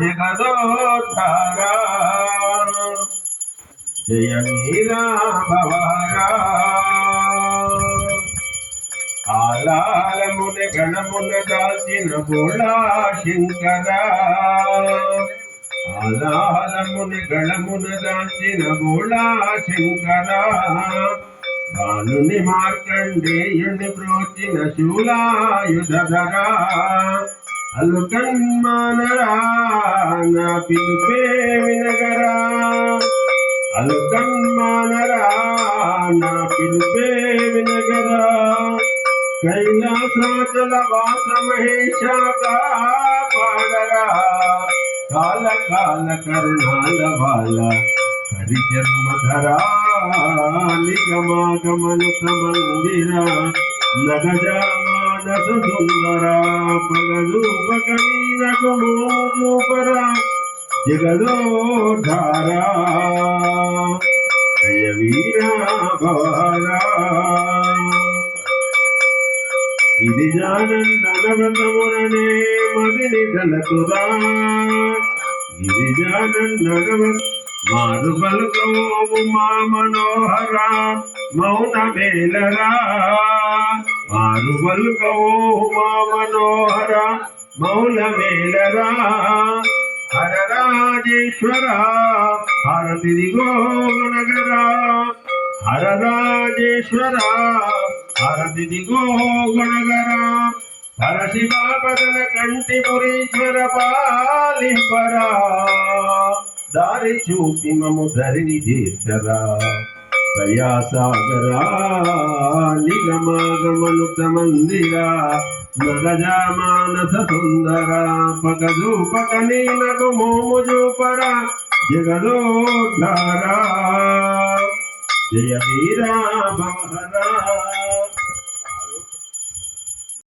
జగదోద్ధారా జయ మీరా భవరా ఆలాలమున గణమున దాచిన బోళా శంకర. ఆలాలమున గణమున దాచిన బోళా శంకర. భానుని మార్కండేయుని ప్రోచిన శూలాయుధరా అలుకన్మానరా నా పిలుపే వినగరా. అలుకన్మానరా నా పిలుపే వినగరా. కైలాసాచల వాస మహేశ పాడరా. కాల కాల కరుణాల బాల హరిజన్మధరా నిగమాగమను నగజామా నగజామానస సుందర పగలూపకనీనకు మోజూపరా జగదోధారా జయ వీరా భవరా గిరిజానందనవ్రతముననే మదిని తలతురా గిరిజానందనవ మారు పలుకోము మా మనోహరా మౌన మేలరా మా మనోహర మౌన మేలరా హర రాజేశ్వర హరతిదిగో గణగరా హర రాజేశ్వర హరతిదిగో గణగరా హర శివాపదన కంటి పురీశ్వర పాలింపరా. దారి చూపి మము ధరిని చేర్చరా దయాసాగరా నిగమాగమను మందిరా నగజామానస సుందరా పగదూపక నీనకు మోము జూపరా జగదోద్ధారా. జయ వీరా భవహరా